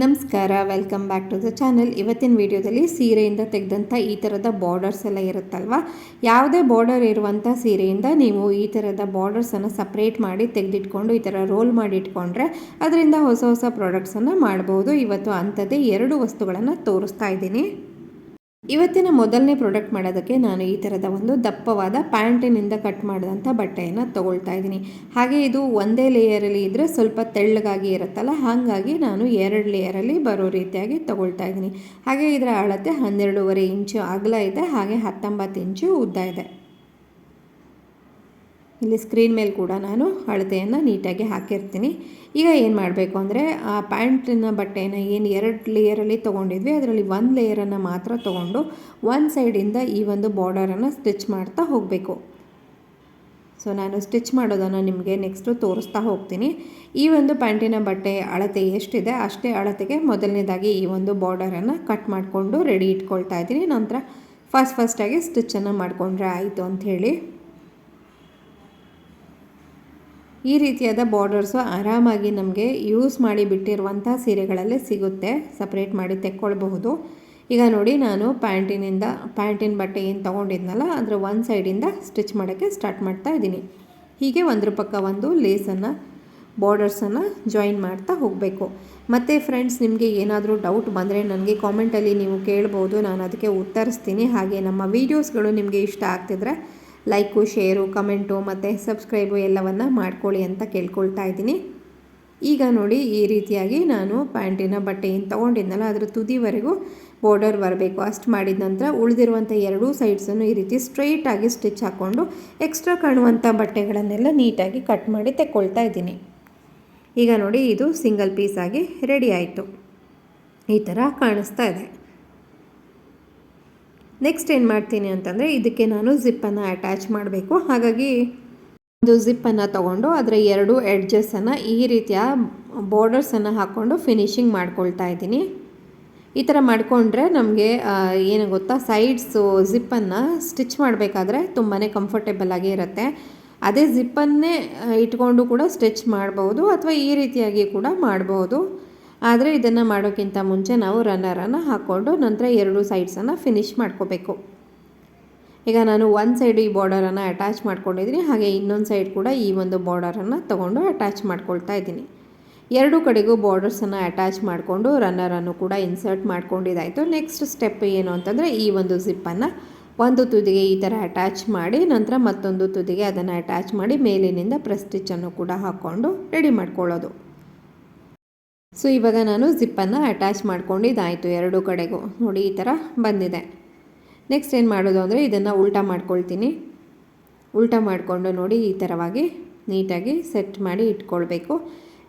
ನಮಸ್ಕಾರ welcome back to the channel ಇವತ್ತಿನ ವಿಡಿಯೋದಲ್ಲಿ ಸೀರೆಯಿಂದ ತೆಗೆದಂಥ ಈ ಥರದ ಬಾರ್ಡರ್ಸ್ ಎಲ್ಲ ಇರುತ್ತಲ್ವ? ಯಾವುದೇ ಬಾರ್ಡರ್ ಇರುವಂಥ ಸೀರೆಯಿಂದ ನೀವು ಈ ಥರದ ಬಾರ್ಡರ್ಸನ್ನು ಸಪ್ರೇಟ್ ಮಾಡಿ ತೆಗೆದಿಟ್ಕೊಂಡು ಈ ಥರ ರೋಲ್ ಮಾಡಿ ಇಟ್ಕೊಂಡ್ರೆ ಅದರಿಂದ ಹೊಸ ಹೊಸ ಪ್ರಾಡಕ್ಟ್ಸನ್ನು ಮಾಡ್ಬೋದು. ಇವತ್ತು ಅಂಥದ್ದೇ ಎರಡು ವಸ್ತುಗಳನ್ನು ತೋರಿಸ್ತಾ ಇದ್ದೀನಿ. ಇವತ್ತಿನ ಮೊದಲನೇ ಪ್ರಾಡಕ್ಟ್ ಮಾಡೋದಕ್ಕೆ ನಾನು ಈ ಥರದ ಒಂದು ದಪ್ಪವಾದ ಪ್ಯಾಂಟಿನಿಂದ ಕಟ್ ಮಾಡಿದಂಥ ಬಟ್ಟೆಯನ್ನು ತೊಗೊಳ್ತಾ ಇದ್ದೀನಿ. ಹಾಗೆ ಇದು ಒಂದೇ ಲೇಯರಲ್ಲಿ ಇದ್ದರೆ ಸ್ವಲ್ಪ ತೆಳ್ಳಗಾಗಿ ಇರುತ್ತಲ್ಲ, ಹಾಗಾಗಿ ನಾನು ಎರಡು ಲೇಯರಲ್ಲಿ ಬರೋ ರೀತಿಯಾಗಿ ತೊಗೊಳ್ತಾ ಇದ್ದೀನಿ. ಹಾಗೆ ಇದರ ಅಳತೆ ಹನ್ನೆರಡೂವರೆ ಇಂಚು ಅಗಲ ಇದೆ, ಹಾಗೆ ಹತ್ತೊಂಬತ್ತು ಇಂಚು ಉದ್ದ ಇದೆ. ಇಲ್ಲಿ ಸ್ಕ್ರೀನ್ ಮೇಲೆ ಕೂಡ ನಾನು ಅಳತೆಯನ್ನು ನೀಟಾಗಿ ಹಾಕಿರ್ತೀನಿ. ಈಗ ಏನು ಮಾಡಬೇಕು ಅಂದರೆ, ಆ ಪ್ಯಾಂಟಿನ ಬಟ್ಟೆನ ಏನು ಎರಡು ಲೇಯರಲ್ಲಿ ತೊಗೊಂಡಿದ್ವಿ, ಅದರಲ್ಲಿ ಒಂದು ಲೇಯರನ್ನು ಮಾತ್ರ ತೊಗೊಂಡು ಒಂದು ಸೈಡಿಂದ ಈ ಒಂದು ಬಾರ್ಡರನ್ನು ಸ್ಟಿಚ್ ಮಾಡ್ತಾ ಹೋಗಬೇಕು. ಸೊ ನಾನು ಸ್ಟಿಚ್ ಮಾಡೋದನ್ನು ನಿಮಗೆ ನೆಕ್ಸ್ಟು ತೋರಿಸ್ತಾ ಹೋಗ್ತೀನಿ. ಈ ಒಂದು ಪ್ಯಾಂಟಿನ ಬಟ್ಟೆ ಅಳತೆ ಎಷ್ಟಿದೆ, ಅಷ್ಟೇ ಅಳತೆಗೆ ಮೊದಲನೇದಾಗಿ ಈ ಒಂದು ಬಾರ್ಡರನ್ನು ಕಟ್ ಮಾಡಿಕೊಂಡು ರೆಡಿ ಇಟ್ಕೊಳ್ತಾ ಇದ್ದೀನಿ. ನಂತರ ಫಸ್ಟ್ ಫಸ್ಟಾಗಿ ಸ್ಟಿಚ್ಚನ್ನು ಮಾಡಿಕೊಂಡ್ರೆ ಆಯಿತು ಅಂಥೇಳಿ. ಈ ರೀತಿಯಾದ ಬಾರ್ಡರ್ಸು ಆರಾಮಾಗಿ ನಮಗೆ ಯೂಸ್ ಮಾಡಿ ಬಿಟ್ಟಿರುವಂಥ ಸೀರೆಗಳಲ್ಲೇ ಸಿಗುತ್ತೆ. ಸಪ್ರೇಟ್ ಮಾಡಿ ತೆಕ್ಕೊಳ್ಬಹುದು. ಈಗ ನೋಡಿ ನಾನು ಪ್ಯಾಂಟಿನಿಂದ, ಪ್ಯಾಂಟಿನ ಬಟ್ಟೆ ಏನು ತೊಗೊಂಡಿದ್ನಲ್ಲ, ಅದರ ಒಂದು ಸೈಡಿಂದ ಸ್ಟಿಚ್ ಮಾಡೋಕ್ಕೆ ಸ್ಟಾರ್ಟ್ ಮಾಡ್ತಾ ಇದ್ದೀನಿ. ಹೀಗೆ ಒಂದ್ರ ಪಕ್ಕ ಒಂದು ಲೇಸನ್ನು ಬಾರ್ಡರ್ಸನ್ನು ಜಾಯಿನ್ ಮಾಡ್ತಾ ಹೋಗಬೇಕು. ಮತ್ತು ಫ್ರೆಂಡ್ಸ್ ನಿಮಗೆ ಏನಾದರೂ ಡೌಟ್ ಬಂದರೆ ನನಗೆ ಕಾಮೆಂಟಲ್ಲಿ ನೀವು ಕೇಳ್ಬೋದು. ನಾನು ಅದಕ್ಕೆ ಉತ್ತರಿಸ್ತೀನಿ. ಹಾಗೆ ನಮ್ಮ ವೀಡಿಯೋಸ್ಗಳು ನಿಮಗೆ ಇಷ್ಟ ಆಗ್ತಿದ್ರೆ ಲೈಕು, ಶೇರು, ಕಮೆಂಟು ಮತ್ತು ಸಬ್ಸ್ಕ್ರೈಬು ಎಲ್ಲವನ್ನು ಮಾಡ್ಕೊಳ್ಳಿ ಅಂತ ಕೇಳ್ಕೊಳ್ತಾ ಇದ್ದೀನಿ. ಈಗ ನೋಡಿ ಈ ರೀತಿಯಾಗಿ ನಾನು ಪ್ಯಾಂಟಿನ ಬಟ್ಟೆ ಏನು ಅದರ ತುದಿವರೆಗೂ ಬಾರ್ಡರ್ ಬರಬೇಕು. ಅಷ್ಟು ಮಾಡಿದ ನಂತರ ಉಳಿದಿರುವಂಥ ಎರಡೂ ಸೈಡ್ಸನ್ನು ಈ ರೀತಿ ಸ್ಟ್ರೈಟಾಗಿ ಸ್ಟಿಚ್ ಹಾಕ್ಕೊಂಡು ಎಕ್ಸ್ಟ್ರಾ ಕಾಣುವಂಥ ಬಟ್ಟೆಗಳನ್ನೆಲ್ಲ ನೀಟಾಗಿ ಕಟ್ ಮಾಡಿ ತೆಕ್ಕೊಳ್ತಾ ಇದ್ದೀನಿ. ಈಗ ನೋಡಿ ಇದು ಸಿಂಗಲ್ ಪೀಸಾಗಿ ರೆಡಿ ಆಯಿತು. ಈ ಥರ ಕಾಣಿಸ್ತಾ ಇದೆ. ನೆಕ್ಸ್ಟ್ ಏನು ಮಾಡ್ತೀನಿ ಅಂತಂದರೆ ಇದಕ್ಕೆ ನಾನು ಜಿಪ್ಪನ್ನು ಅಟ್ಯಾಚ್ ಮಾಡಬೇಕು. ಹಾಗಾಗಿ ಒಂದು ಜಿಪ್ಪನ್ನು ತೊಗೊಂಡು ಅದರ ಎರಡು ಎಡ್ಜಸ್ಸನ್ನು ಈ ರೀತಿಯ ಬಾರ್ಡರ್ಸನ್ನು ಹಾಕ್ಕೊಂಡು ಫಿನಿಶಿಂಗ್ ಮಾಡ್ಕೊಳ್ತಾ ಇದ್ದೀನಿ. ಈ ಥರ ಮಾಡಿಕೊಂಡ್ರೆ ನಮಗೆ ಏನು ಗೊತ್ತಾ ಸೈಡ್ಸು ಜಿಪ್ಪನ್ನು ಸ್ಟಿಚ್ ಮಾಡಬೇಕಾದ್ರೆ ತುಂಬಾ ಕಂಫರ್ಟೇಬಲ್ ಆಗಿ ಇರುತ್ತೆ. ಅದೇ ಜಿಪ್ಪನ್ನೇ ಇಟ್ಕೊಂಡು ಕೂಡ ಸ್ಟಿಚ್ ಮಾಡ್ಬೋದು ಅಥವಾ ಈ ರೀತಿಯಾಗಿ ಕೂಡ ಮಾಡ್ಬೋದು. ಆದರೆ ಇದನ್ನು ಮಾಡೋಕ್ಕಿಂತ ಮುಂಚೆ ನಾವು ರನ್ನರನ್ನು ಹಾಕ್ಕೊಂಡು ನಂತರ ಎರಡು ಸೈಡ್ಸನ್ನು ಫಿನಿಶ್ ಮಾಡ್ಕೋಬೇಕು. ಈಗ ನಾನು ಒಂದು ಸೈಡ್ ಈ ಬಾರ್ಡರನ್ನು ಅಟ್ಯಾಚ್ ಮಾಡ್ಕೊಂಡಿದ್ದೀನಿ, ಹಾಗೆ ಇನ್ನೊಂದು ಸೈಡ್ ಕೂಡ ಈ ಒಂದು ಬಾರ್ಡರನ್ನು ತೊಗೊಂಡು ಅಟ್ಯಾಚ್ ಮಾಡ್ಕೊಳ್ತಾ ಇದ್ದೀನಿ. ಎರಡು ಕಡೆಗೂ ಬಾರ್ಡರ್ಸನ್ನು ಅಟ್ಯಾಚ್ ಮಾಡಿಕೊಂಡು ರನ್ನರನ್ನು ಕೂಡ ಇನ್ಸರ್ಟ್ ಮಾಡ್ಕೊಂಡಿದ್ದಾಯಿತು. ನೆಕ್ಸ್ಟ್ ಸ್ಟೆಪ್ ಏನು ಅಂತಂದರೆ ಈ ಒಂದು ಜಿಪ್ಪನ್ನು ಒಂದು ತುದಿಗೆ ಈ ಥರ ಅಟ್ಯಾಚ್ ಮಾಡಿ, ನಂತರ ಮತ್ತೊಂದು ತುದಿಗೆ ಅದನ್ನು ಅಟ್ಯಾಚ್ ಮಾಡಿ, ಮೇಲಿನಿಂದ ಪ್ರೆಸ್ಟಿಚ್ಚನ್ನು ಕೂಡ ಹಾಕ್ಕೊಂಡು ರೆಡಿ ಮಾಡ್ಕೊಳ್ಳೋದು. ಸೊ ಇವಾಗ ನಾನು ಜಿಪ್ಪನ್ನು ಅಟ್ಯಾಚ್ ಮಾಡ್ಕೊಂಡಿದ್ದಾಯಿತು ಎರಡು ಕಡೆಗೂ. ನೋಡಿ, ಈ ಥರ ಬಂದಿದೆ. ನೆಕ್ಸ್ಟ್ ಏನು ಮಾಡೋದು ಅಂದರೆ ಇದನ್ನು ಉಲ್ಟಾ ಮಾಡ್ಕೊಳ್ತೀನಿ. ಉಲ್ಟಾ ಮಾಡಿಕೊಂಡು ನೋಡಿ, ಈ ಥರವಾಗಿ ನೀಟಾಗಿ ಸೆಟ್ ಮಾಡಿ ಇಟ್ಕೊಳ್ಬೇಕು.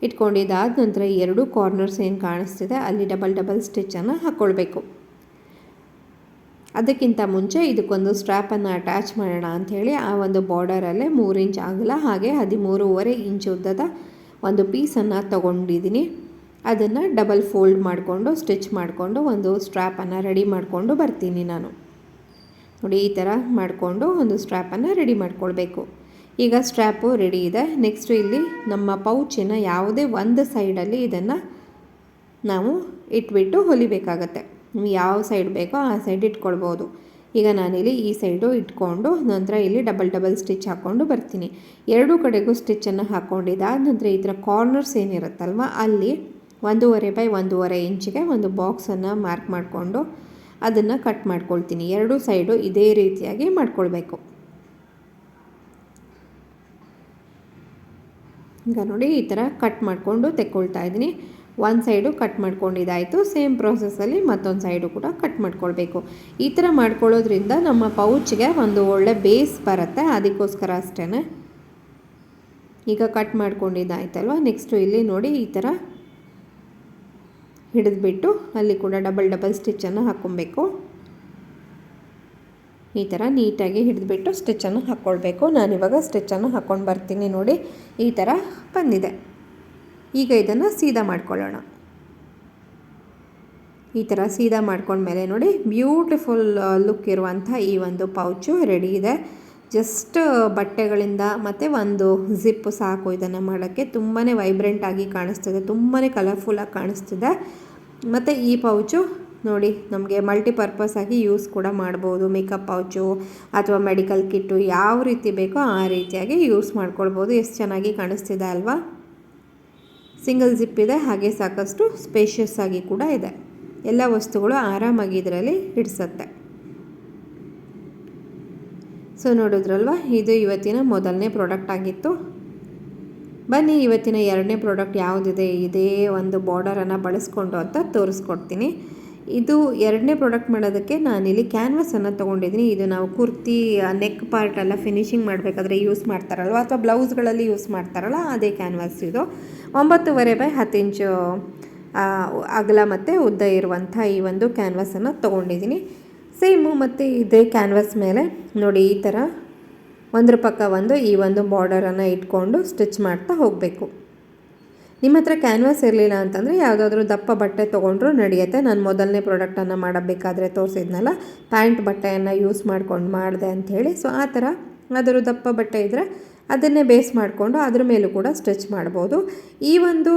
ಇಟ್ಕೊಂಡಿದ್ದಾದ ನಂತರ ಎರಡು ಕಾರ್ನರ್ಸ್ ಏನು ಕಾಣಿಸ್ತಿದೆ, ಅಲ್ಲಿ ಡಬಲ್ ಡಬಲ್ ಸ್ಟಿಚ್ಚನ್ನು ಹಾಕ್ಕೊಳ್ಬೇಕು ಅದಕ್ಕಿಂತ ಮುಂಚೆ ಇದಕ್ಕೊಂದು ಸ್ಟ್ರ್ಯಾಪನ್ನು ಅಟ್ಯಾಚ್ ಮಾಡೋಣ ಅಂಥೇಳಿ ಆ ಒಂದು ಬಾರ್ಡರಲ್ಲೇ ಮೂರು ಇಂಚ್ ಆಗಲ್ಲ ಹಾಗೆ ಹದಿಮೂರುವರೆ ಇಂಚ್ ಉದ್ದದ ಒಂದು ಪೀಸನ್ನು ತೊಗೊಂಡಿದ್ದೀನಿ. ಅದನ್ನು ಡಬಲ್ ಫೋಲ್ಡ್ ಮಾಡಿಕೊಂಡು ಸ್ಟಿಚ್ ಮಾಡಿಕೊಂಡು, ಒಂದು ಸ್ಟ್ರ್ಯಾಪನ್ನು ರೆಡಿ ಮಾಡಿಕೊಂಡು ಬರ್ತೀನಿ ನಾನು. ನೋಡಿ, ಈ ಥರ ಮಾಡಿಕೊಂಡು ಒಂದು ಸ್ಟ್ರ್ಯಾಪನ್ನು ರೆಡಿ ಮಾಡಿಕೊಳ್ಬೇಕು. ಈಗ ಸ್ಟ್ರ್ಯಾಪು ರೆಡಿ ಇದೆ. ನೆಕ್ಸ್ಟು ಇಲ್ಲಿ ನಮ್ಮ ಪೌಚಿನ ಯಾವುದೇ ಒಂದು ಸೈಡಲ್ಲಿ ಇದನ್ನು ನಾವು ಇಟ್ಬಿಟ್ಟು ಹೊಲಿಬೇಕಾಗತ್ತೆ. ಯಾವ ಸೈಡ್ ಬೇಕೋ ಆ ಸೈಡ್ ಇಟ್ಕೊಳ್ಬೋದು. ಈಗ ನಾನಿಲ್ಲಿ ಈ ಸೈಡು ಇಟ್ಕೊಂಡು, ನಂತರ ಇಲ್ಲಿ ಡಬಲ್ ಡಬಲ್ ಸ್ಟಿಚ್ ಹಾಕ್ಕೊಂಡು ಬರ್ತೀನಿ. ಎರಡೂ ಕಡೆಗೂ ಸ್ಟಿಚ್ಚನ್ನು ಹಾಕ್ಕೊಂಡಿದ್ದಾದ ನಂತರ ಈ ಥರ ಕಾರ್ನರ್ಸ್ ಏನಿರುತ್ತಲ್ವ, ಅಲ್ಲಿ ಒಂದೂವರೆ ಬೈ ಒಂದೂವರೆ ಇಂಚಿಗೆ ಒಂದು ಬಾಕ್ಸನ್ನು ಮಾರ್ಕ್ ಮಾಡಿಕೊಂಡು ಅದನ್ನು ಕಟ್ ಮಾಡ್ಕೊಳ್ತೀನಿ. ಎರಡೂ ಸೈಡು ಇದೇ ರೀತಿಯಾಗಿ ಮಾಡ್ಕೊಳ್ಬೇಕು. ಈಗ ನೋಡಿ, ಈ ಥರ ಕಟ್ ಮಾಡಿಕೊಂಡು ತೆಕ್ಕೊಳ್ತಾ ಇದ್ದೀನಿ. ಒಂದು ಸೈಡು ಕಟ್ ಮಾಡ್ಕೊಂಡಿದ್ದಾಯಿತು. ಸೇಮ್ ಪ್ರೋಸೆಸ್ಸಲ್ಲಿ ಮತ್ತೊಂದು ಸೈಡು ಕೂಡ ಕಟ್ ಮಾಡ್ಕೊಳ್ಬೇಕು. ಈ ಥರ ಮಾಡ್ಕೊಳ್ಳೋದ್ರಿಂದ ನಮ್ಮ ಪೌಚ್ಗೆ ಒಂದು ಒಳ್ಳೆ ಬೇಸ್ ಬರುತ್ತೆ. ಅದಕ್ಕೋಸ್ಕರ ಅಷ್ಟೇ ಈಗ ಕಟ್ ಮಾಡ್ಕೊಂಡಿದ್ದಾಯ್ತಲ್ವ? ನೆಕ್ಸ್ಟು ಇಲ್ಲಿ ನೋಡಿ, ಈ ಥರ ಹಿಡಿದ್ಬಿಟ್ಟು ಅಲ್ಲಿ ಕೂಡ ಡಬಲ್ ಡಬಲ್ ಸ್ಟಿಚ್ಚನ್ನು ಹಾಕ್ಕೊಬೇಕು. ಈ ಥರ ನೀಟಾಗಿ ಹಿಡಿದ್ಬಿಟ್ಟು ಸ್ಟಿಚ್ಚನ್ನು ಹಾಕ್ಕೊಳ್ಬೇಕು. ನಾನಿವಾಗ ಸ್ಟಿಚ್ಚನ್ನು ಹಾಕ್ಕೊಂಡು ಬರ್ತೀನಿ ನೋಡಿ. ಈ ಥರ ಬಂದಿದೆ. ಈಗ ಇದನ್ನು ಸೀದಾ ಮಾಡ್ಕೊಳ್ಳೋಣ. ಈ ಥರ ಸೀದಾ ಮಾಡ್ಕೊಂಡ್ಮೇಲೆ ನೋಡಿ ಬ್ಯೂಟಿಫುಲ್ ಲುಕ್ ಇರುವಂಥ ಈ ಒಂದು ಪೌಚು ರೆಡಿ ಇದೆ. ಜಸ್ಟ್ ಬಟ್ಟೆಗಳಿಂದ ಮತ್ತು ಒಂದು ಜಿಪ್ ಸಾಕು ಇದನ್ನು ಮಾಡೋಕ್ಕೆ ತುಂಬಾ ವೈಬ್ರೆಂಟಾಗಿ ಕಾಣಿಸ್ತಿದೆ ತುಂಬಾ ಕಲರ್ಫುಲ್ಲಾಗಿ ಕಾಣಿಸ್ತಿದೆ. ಮತ್ತು ಈ ಪೌಚು ನೋಡಿ ನಮಗೆ ಮಲ್ಟಿಪರ್ಪಸ್ ಆಗಿ ಯೂಸ್ ಕೂಡ ಮಾಡ್ಬೋದು. ಮೇಕಪ್ ಪೌಚು ಅಥವಾ ಮೆಡಿಕಲ್ ಕಿಟ್ಟು ಯಾವ ರೀತಿ ಬೇಕೋ ಆ ರೀತಿಯಾಗಿ ಯೂಸ್ ಮಾಡ್ಕೊಳ್ಬೋದು. ಎಷ್ಟು ಚೆನ್ನಾಗಿ ಕಾಣಿಸ್ತಿದೆ ಅಲ್ವಾ? ಸಿಂಗಲ್ ಜಿಪ್ ಇದೆ, ಹಾಗೆ ಸಾಕಷ್ಟು ಸ್ಪೇಷಿಯಸ್ ಆಗಿ ಕೂಡ ಇದೆ. ಎಲ್ಲ ವಸ್ತುಗಳು ಆರಾಮಾಗಿ ಇದರಲ್ಲಿ ಹಿಡಿಸತ್ತೆ. ಸೊ ನೋಡಿದ್ರಲ್ವ, ಇದು ಇವತ್ತಿನ ಮೊದಲನೇ ಪ್ರಾಡಕ್ಟ್ ಆಗಿತ್ತು. ಬನ್ನಿ ಇವತ್ತಿನ ಎರಡನೇ ಪ್ರಾಡಕ್ಟ್ ಯಾವುದಿದೆ, ಇದೇ ಒಂದು ಬಾರ್ಡರನ್ನು ಬಳಸ್ಕೊಂಡು ಅಂತ ತೋರಿಸ್ಕೊಡ್ತೀನಿ. ಇದು ಎರಡನೇ ಪ್ರಾಡಕ್ಟ್ ಮಾಡೋದಕ್ಕೆ ನಾನಿಲ್ಲಿ ಕ್ಯಾನ್ವಸನ್ನು ತೊಗೊಂಡಿದ್ದೀನಿ. ಇದು ನಾವು ಕುರ್ತಿ ನೆಕ್ ಪಾರ್ಟ್ ಎಲ್ಲ ಫಿನಿಶಿಂಗ್ ಮಾಡಬೇಕಾದ್ರೆ ಯೂಸ್ ಮಾಡ್ತಾರಲ್ವ, ಅಥವಾ ಬ್ಲೌಸ್ಗಳಲ್ಲಿ ಯೂಸ್ ಮಾಡ್ತಾರಲ್ಲ, ಅದೇ ಕ್ಯಾನ್ವಾಸ್ ಇದು. ಒಂಬತ್ತುವರೆ ಬೈ ಹತ್ತು ಇಂಚು ಅಗಲ ಮತ್ತು ಉದ್ದ ಇರುವಂಥ ಈ ಒಂದು ಕ್ಯಾನ್ವಸನ್ನು ತೊಗೊಂಡಿದ್ದೀನಿ. ಸೇಮು ಮತ್ತು ಇದೇ ಕ್ಯಾನ್ವಾಸ್ ಮೇಲೆ ನೋಡಿ ಈ ಥರ ಒಂದ್ರ ಪಕ್ಕ ಒಂದು, ಈ ಒಂದು ಬಾರ್ಡರನ್ನು ಇಟ್ಕೊಂಡು ಸ್ಟಿಚ್ ಮಾಡ್ತಾ ಹೋಗಬೇಕು. ನಿಮ್ಮ ಹತ್ರ ಕ್ಯಾನ್ವಾಸ್ ಇರಲಿಲ್ಲ ಅಂತಂದರೆ ಯಾವುದಾದ್ರೂ ದಪ್ಪ ಬಟ್ಟೆ ತೊಗೊಂಡ್ರೂ ನಡೆಯುತ್ತೆ. ನಾನು ಮೊದಲನೇ ಪ್ರಾಡಕ್ಟನ್ನು ಮಾಡಬೇಕಾದ್ರೆ ತೋರಿಸಿದ್ನಲ್ಲ, ಪ್ಯಾಂಟ್ ಬಟ್ಟೆಯನ್ನು ಯೂಸ್ ಮಾಡ್ಕೊಂಡು ಮಾಡಿದೆ ಅಂಥೇಳಿ ಸೊ ಆ ಥರ ಅದರ ದಪ್ಪ ಬಟ್ಟೆ ಇದ್ದರೆ ಅದನ್ನೇ ಬೇಸ್ ಮಾಡಿಕೊಂಡು ಅದ್ರ ಮೇಲೂ ಕೂಡ ಸ್ಟಿಚ್ ಮಾಡ್ಬೋದು. ಈ ಒಂದು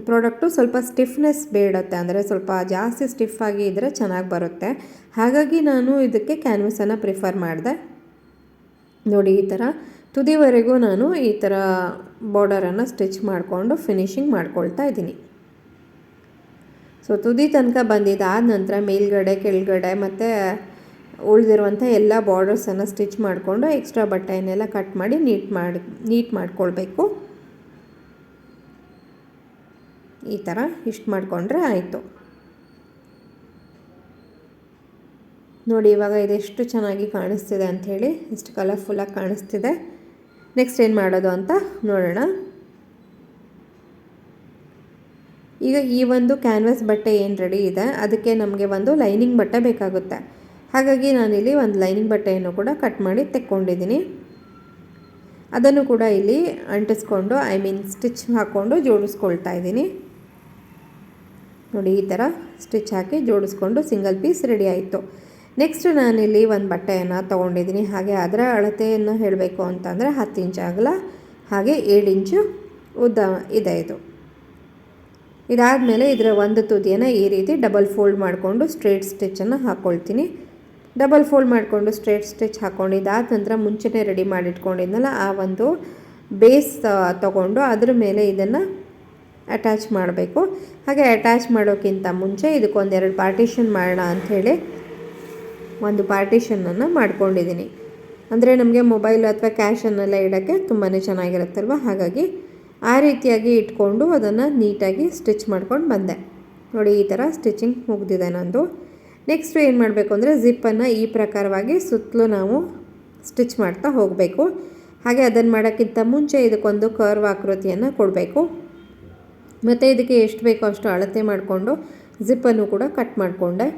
ಪ್ರಾಡಕ್ಟು ಸ್ವಲ್ಪ ಸ್ಟಿಫ್ನೆಸ್ ಬೇಡತ್ತೆ. ಅಂದರೆ ಸ್ವಲ್ಪ ಜಾಸ್ತಿ ಸ್ಟಿಫ್ ಆಗಿ ಇದ್ದರೆ ಚೆನ್ನಾಗಿ ಬರುತ್ತೆ. ಹಾಗಾಗಿ ನಾನು ಇದಕ್ಕೆ ಕ್ಯಾನ್ವಸನ್ನು ಪ್ರಿಫರ್ ಮಾಡಿದೆ. ನೋಡಿ ಈ ಥರ. ತುದಿವರೆಗೂ ನಾನು ಈ ಥರ ಬಾರ್ಡರನ್ನು ಸ್ಟಿಚ್ ಮಾಡಿಕೊಂಡು ಫಿನಿಶಿಂಗ್ ಮಾಡ್ಕೊಳ್ತಾ ಇದ್ದೀನಿ. ಸೊ, ತುದಿ ತನಕ ಬಂದಿದ್ದಾದ ನಂತರ ಮೇಲ್ಗಡೆ, ಕೆಳಗಡೆ ಮತ್ತು ಉಳಿದಿರುವಂಥ ಎಲ್ಲ ಬಾರ್ಡರ್ಸನ್ನು ಸ್ಟಿಚ್ ಮಾಡಿಕೊಂಡು ಎಕ್ಸ್ಟ್ರಾ ಬಟ್ಟೆಯನ್ನೆಲ್ಲ ಕಟ್ ಮಾಡಿ ನೀಟ್ ಮಾಡಿ ನೀಟ್ ಮಾಡಿಕೊಳ್ಬೇಕು. ಈ ಥರ ಇಷ್ಟು ಮಾಡಿಕೊಂಡ್ರೆ ಆಯಿತು. ನೋಡಿ ಇವಾಗ ಇದೆಷ್ಟು ಚೆನ್ನಾಗಿ ಕಾಣಿಸ್ತಿದೆ ಅಂಥೇಳಿ ಎಷ್ಟು ಕಲರ್ಫುಲ್ಲಾಗಿ ಕಾಣಿಸ್ತಿದೆ. ನೆಕ್ಸ್ಟ್ ಏನು ಮಾಡೋದು ಅಂತ ನೋಡೋಣ. ಈಗ ಈ ಒಂದು ಕ್ಯಾನ್ವಾಸ್ ಬಟ್ಟೆ ಏನು ರೆಡಿ ಇದೆ, ಅದಕ್ಕೆ ನಮಗೆ ಒಂದು ಲೈನಿಂಗ್ ಬಟ್ಟೆ ಬೇಕಾಗುತ್ತೆ. ಹಾಗಾಗಿ ನಾನಿಲ್ಲಿ ಒಂದು ಲೈನಿಂಗ್ ಬಟ್ಟೆಯನ್ನು ಕೂಡ ಕಟ್ ಮಾಡಿ ತೆಕ್ಕೊಂಡಿದ್ದೀನಿ. ಅದನ್ನು ಕೂಡ ಇಲ್ಲಿ ಅಂಟಿಸ್ಕೊಂಡು, ಐ ಮೀನ್ ಸ್ಟಿಚ್ ಹಾಕ್ಕೊಂಡು ಜೋಡಿಸ್ಕೊಳ್ತಾ ಇದ್ದೀನಿ. ನೋಡಿ, ಈ ಥರ ಸ್ಟಿಚ್ ಹಾಕಿ ಜೋಡಿಸ್ಕೊಂಡು ಸಿಂಗಲ್ ಪೀಸ್ ರೆಡಿ ಆಯಿತು. ನೆಕ್ಸ್ಟ್ ನಾನಿಲ್ಲಿ ಒಂದು ಬಟ್ಟೆಯನ್ನು ತೊಗೊಂಡಿದ್ದೀನಿ. ಹಾಗೆ ಅದರ ಅಳತೆಯನ್ನು ಹೇಳಬೇಕು ಅಂತಂದರೆ ಹತ್ತು ಇಂಚ್ ಆಗಲ್ಲ ಹಾಗೆ ಏಳು ಇಂಚು ಉದ್ದ ಇದೆ ಇದು. ಇದಾದಮೇಲೆ ಇದರ ಒಂದು ತುದಿಯನ್ನು ಈ ರೀತಿ ಡಬಲ್ ಫೋಲ್ಡ್ ಮಾಡಿಕೊಂಡು ಸ್ಟ್ರೇಟ್ ಸ್ಟಿಚ್ಚನ್ನು ಹಾಕ್ಕೊಳ್ತೀನಿ ಡಬಲ್ ಫೋಲ್ಡ್ ಮಾಡಿಕೊಂಡು ಸ್ಟ್ರೇಟ್ ಸ್ಟಿಚ್ ಹಾಕ್ಕೊಂಡು ಇದಾದ ನಂತರ ಮುಂಚೆನೇ ರೆಡಿ ಮಾಡಿಟ್ಕೊಂಡಿದ್ನಲ್ಲ ಆ ಒಂದು ಬೇಸ್ ತಗೊಂಡು ಅದ್ರ ಮೇಲೆ ಇದನ್ನು ಅಟ್ಯಾಚ್ ಮಾಡಬೇಕು. ಹಾಗೆ ಅಟ್ಯಾಚ್ ಮಾಡೋಕ್ಕಿಂತ ಮುಂಚೆ ಇದಕ್ಕೊಂದೆರಡು ಪಾರ್ಟಿಷನ್ ಮಾಡೋಣ ಅಂಥೇಳಿ ಒಂದು ಪಾರ್ಟಿಷನನ್ನು ಮಾಡ್ಕೊಂಡಿದ್ದೀನಿ. ಅಂದರೆ ನಮಗೆ ಮೊಬೈಲ್ ಅಥವಾ ಕ್ಯಾಶನ್ನೆಲ್ಲ ಇಡೋಕ್ಕೆ ತುಂಬಾ ಚೆನ್ನಾಗಿರುತ್ತಲ್ವ? ಹಾಗಾಗಿ ಆ ರೀತಿಯಾಗಿ ಇಟ್ಕೊಂಡು ಅದನ್ನು ನೀಟಾಗಿ ಸ್ಟಿಚ್ ಮಾಡ್ಕೊಂಡು ಬಂದೆ. ನೋಡಿ ಈ ಥರ ಸ್ಟಿಚಿಂಗ್ ಮುಗ್ದಿದೆ ನಂದು. ನೆಕ್ಸ್ಟ್ ಏನು ಮಾಡಬೇಕು ಅಂದರೆ ಜಿಪ್ಪನ್ನು ಈ ಪ್ರಕಾರವಾಗಿ ಸುತ್ತಲೂ ನಾವು ಸ್ಟಿಚ್ ಮಾಡ್ತಾ ಹೋಗಬೇಕು. ಹಾಗೆ ಅದನ್ನು ಮಾಡೋಕ್ಕಿಂತ ಮುಂಚೆ ಇದಕ್ಕೊಂದು ಕರ್ವ್ ಆಕೃತಿಯನ್ನು ಕೊಡಬೇಕು. ಮತ್ತು ಇದಕ್ಕೆ ಎಷ್ಟು ಬೇಕೋ ಅಷ್ಟು ಅಳತೆ ಮಾಡಿಕೊಂಡು ಜಿಪ್ಪನ್ನು ಕೂಡ ಕಟ್ ಮಾಡಿಕೊಂಡೆ.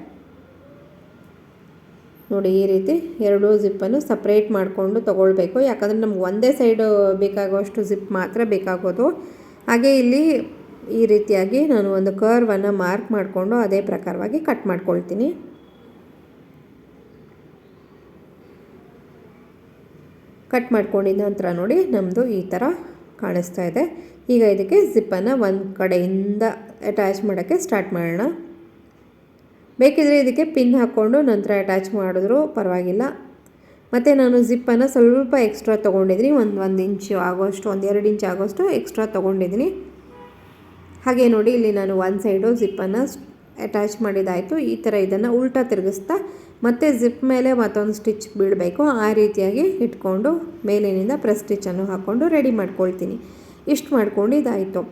ನೋಡಿ, ಈ ರೀತಿ ಎರಡು ಜಿಪ್ಪನ್ನು ಸಪ್ರೇಟ್ ಮಾಡಿಕೊಂಡು ತೊಗೊಳ್ಬೇಕು. ಯಾಕಂದರೆ ನಮ್ಗೆ ಒಂದೇ ಸೈಡು ಬೇಕಾಗುವಷ್ಟು ಜಿಪ್ ಮಾತ್ರ ಬೇಕಾಗೋದು. ಹಾಗೆ ಇಲ್ಲಿ ಈ ರೀತಿಯಾಗಿ ನಾನು ಒಂದು ಕರ್ವನ್ನು ಮಾರ್ಕ್ ಮಾಡಿಕೊಂಡು ಅದೇ ಪ್ರಕಾರವಾಗಿ ಕಟ್ ಮಾಡ್ಕೊಳ್ತೀನಿ. ಕಟ್ ಮಾಡ್ಕೊಂಡಿದ್ದ ನಂತರ ನೋಡಿ ನಮ್ಮದು ಈ ಥರ ಕಾಣಿಸ್ತಾ ಇದೆ. ಈಗ ಇದಕ್ಕೆ ಜಿಪ್ಪನ್ನು ಒಂದು ಕಡೆಯಿಂದ ಅಟ್ಯಾಚ್ ಮಾಡೋಕ್ಕೆ ಸ್ಟಾರ್ಟ್ ಮಾಡೋಣ. ಬೇಕಿದ್ರೆ ಇದಕ್ಕೆ ಪಿನ್ ಹಾಕ್ಕೊಂಡು ನಂತರ ಅಟ್ಯಾಚ್ ಮಾಡಿದ್ರು ಪರವಾಗಿಲ್ಲ. ಮತ್ತು ನಾನು ಜಿಪ್ಪನ್ನು ಸ್ವಲ್ಪ ಎಕ್ಸ್ಟ್ರಾ ತೊಗೊಂಡಿದ್ದೀನಿ. ಒಂದು ಒಂದು ಇಂಚು ಆಗೋಷ್ಟು, ಒಂದು ಎರಡು ಇಂಚು ಆಗೋಷ್ಟು ಎಕ್ಸ್ಟ್ರಾ ತೊಗೊಂಡಿದ್ದೀನಿ. ಹಾಗೆ ನೋಡಿ, ಇಲ್ಲಿ ನಾನು ಒಂದು ಸೈಡು ಜಿಪ್ಪನ್ನು ಅಟ್ಯಾಚ್ ಮಾಡಿದಾಯಿತು. ಈ ಥರ ಇದನ್ನು ಉಲ್ಟಾ ತಿರುಗಿಸ್ತಾ, ಮತ್ತು ಜಿಪ್ ಮೇಲೆ ಮತ್ತೊಂದು ಸ್ಟಿಚ್ ಬೀಳಬೇಕು ಆ ರೀತಿಯಾಗಿ ಇಟ್ಕೊಂಡು ಮೇಲಿನಿಂದ ಪ್ರೆಸ್ ಸ್ಟಿಚ್ಚನ್ನು ಹಾಕ್ಕೊಂಡು ರೆಡಿ ಮಾಡ್ಕೊಳ್ತೀನಿ. ಇಷ್ಟು ಮಾಡ್ಕೊಂಡು ಇದಾಯಿತು.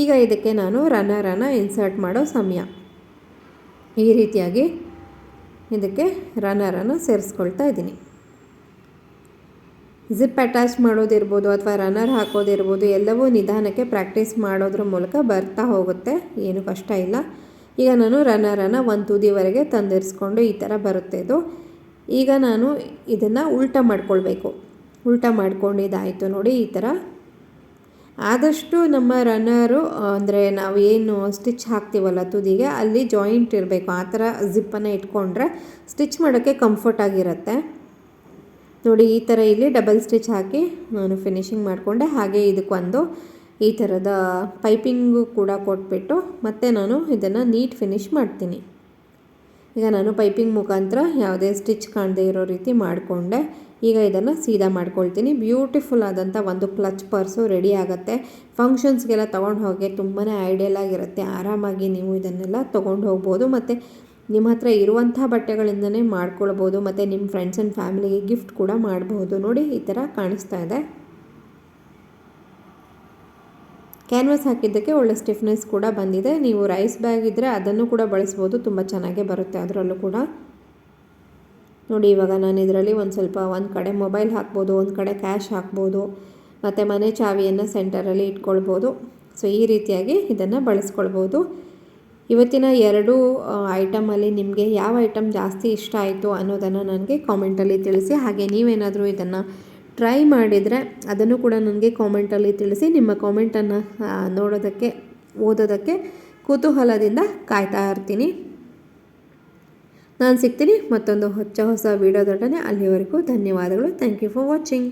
ಈಗ ಇದಕ್ಕೆ ನಾನು ರನ್ನರನ್ನು ಇನ್ಸರ್ಟ್ ಮಾಡೋ ಸಮಯ. ಈ ರೀತಿಯಾಗಿ ಇದಕ್ಕೆ ರನ್ನರನ್ನು ಸೇರಿಸ್ಕೊಳ್ತಾ ಇದ್ದೀನಿ. ಜಿಪ್ ಅಟ್ಯಾಚ್ ಮಾಡೋದಿರ್ಬೋದು ಅಥವಾ ರನ್ನರ್ ಹಾಕೋದಿರ್ಬೋದು ಎಲ್ಲವೂ ನಿಧಾನಕ್ಕೆ ಪ್ರಾಕ್ಟೀಸ್ ಮಾಡೋದ್ರ ಮೂಲಕ ಬರ್ತಾ ಹೋಗುತ್ತೆ. ಏನು ಕಷ್ಟ ಇಲ್ಲ. ಈಗ ನಾನು ರನ್ನರನ್ನು ಒಂದು ತುದಿವರೆಗೆ ತಂದಿರಿಸ್ಕೊಂಡು ಈ ಥರ ಬರುತ್ತೆ ಇದು. ಈಗ ನಾನು ಇದನ್ನು ಉಲ್ಟ ಮಾಡ್ಕೊಳ್ಬೇಕು. ಉಲ್ಟಾ ಮಾಡ್ಕೊಂಡಿದ್ದಾಯಿತು ನೋಡಿ ಈ ಥರ. ಆದಷ್ಟು ನಮ್ಮ ರನ್ನರು, ಅಂದರೆ ನಾವು ಏನು ಸ್ಟಿಚ್ ಹಾಕ್ತೀವಲ್ಲ ತುದಿಗೆ, ಅಲ್ಲಿ ಜಾಯಿಂಟ್ ಇರಬೇಕು. ಆ ಥರ ಝಿಪ್ಪನ್ನು ಇಟ್ಕೊಂಡ್ರೆ ಸ್ಟಿಚ್ ಮಾಡೋಕ್ಕೆ ಕಂಫರ್ಟ್ ಆಗಿರುತ್ತೆ. ನೋಡಿ, ಈ ಥರ ಇಲ್ಲಿ ಡಬಲ್ ಸ್ಟಿಚ್ ಹಾಕಿ ನಾನು ಫಿನಿಶಿಂಗ್ ಮಾಡಿಕೊಂಡೆ. ಹಾಗೆ ಇದಕ್ಕೊಂದು ಈ ಥರದ ಪೈಪಿಂಗು ಕೂಡ ಕೊಟ್ಬಿಟ್ಟು ಮತ್ತೆ ನಾನು ಇದನ್ನು ನೀಟ್ ಫಿನಿಶ್ ಮಾಡ್ತೀನಿ. ಈಗ ನಾನು ಪೈಪಿಂಗ್ ಮುಖಾಂತರ ಯಾವುದೇ ಸ್ಟಿಚ್ ಕಾಣದೇ ಇರೋ ರೀತಿ ಮಾಡಿಕೊಂಡೆ. ಈಗ ಇದನ್ನು ಸೀದಾ ಮಾಡ್ಕೊಳ್ತೀನಿ. ಬ್ಯೂಟಿಫುಲ್ ಆದಂಥ ಒಂದು ಕ್ಲಚ್ ಪರ್ಸು ರೆಡಿ ಆಗುತ್ತೆ. ಫಂಕ್ಷನ್ಸ್ಗೆಲ್ಲ ತೊಗೊಂಡು ಹೋಗಿ ತುಂಬಾ ಐಡಿಯಲ್ ಆಗಿರುತ್ತೆ. ಆರಾಮಾಗಿ ನೀವು ಇದನ್ನೆಲ್ಲ ತೊಗೊಂಡು ಹೋಗ್ಬೋದು. ಮತ್ತು ನಿಮ್ಮ ಹತ್ರ ಇರುವಂಥ ಬಟ್ಟೆಗಳಿಂದನೇ ಮಾಡ್ಕೊಳ್ಬೋದು, ಮತ್ತು ನಿಮ್ಮ ಫ್ರೆಂಡ್ಸ್ ಆ್ಯಂಡ್ ಫ್ಯಾಮಿಲಿಗೆ ಗಿಫ್ಟ್ ಕೂಡ ಮಾಡಬಹುದು ನೋಡಿ, ಈ ಥರ ಕಾಣಿಸ್ತಾ ಇದೆ. ಕ್ಯಾನ್ವಾಸ್ ಹಾಕಿದ್ದಕ್ಕೆ ಒಳ್ಳೆ ಸ್ಟಿಫ್ನೆಸ್ ಕೂಡ ಬಂದಿದೆ. ನೀವು ರೈಸ್ ಬ್ಯಾಗ್ ಇದ್ದರೆ ಅದನ್ನು ಕೂಡ ಬಳಸ್ಬೋದು. ತುಂಬ ಚೆನ್ನಾಗೇ ಬರುತ್ತೆ ಅದರಲ್ಲೂ ಕೂಡ. ನೋಡಿ, ಇವಾಗ ನಾನು ಇದರಲ್ಲಿ ಒಂದು ಸ್ವಲ್ಪ ಒಂದು ಕಡೆ ಮೊಬೈಲ್ ಹಾಕ್ಬೋದು, ಒಂದು ಕಡೆ ಕ್ಯಾಶ್ ಹಾಕ್ಬೋದು, ಮತ್ತು ಮನೆ ಚಾವಿಯನ್ನು ಸೆಂಟರಲ್ಲಿ ಇಟ್ಕೊಳ್ಬೋದು. ಸೊ ಈ ರೀತಿಯಾಗಿ ಇದನ್ನು ಬಳಸ್ಕೊಳ್ಬೋದು. ಇವತ್ತಿನ ಎರಡು ಐಟಮಲ್ಲಿ ನಿಮಗೆ ಯಾವ ಐಟಮ್ ಜಾಸ್ತಿ ಇಷ್ಟ ಆಯಿತು ಅನ್ನೋದನ್ನು ನನಗೆ ಕಾಮೆಂಟಲ್ಲಿ ತಿಳಿಸಿ, ಹಾಗೆ ನೀವೇನಾದರೂ ಇದನ್ನು ಟ್ರೈ ಮಾಡಿದರೆ ಅದನ್ನು ಕೂಡ ನನಗೆ ಕಾಮೆಂಟಲ್ಲಿ ತಿಳಿಸಿ, ನಿಮ್ಮ ಕಾಮೆಂಟನ್ನು ನೋಡೋದಕ್ಕೆ, ಓದೋದಕ್ಕೆ ಕುತೂಹಲದಿಂದ ಕಾಯ್ತಾ ಇರ್ತೀನಿ. ನಾನು ಸಿಗ್ತೀನಿ ಮತ್ತೊಂದು ಹೊಚ್ಚ ಹೊಸ ವೀಡಿಯೋದೊಡನೆ ಅಲ್ಲಿವರೆಗೂ ಧನ್ಯವಾದಗಳು. Thank you for watching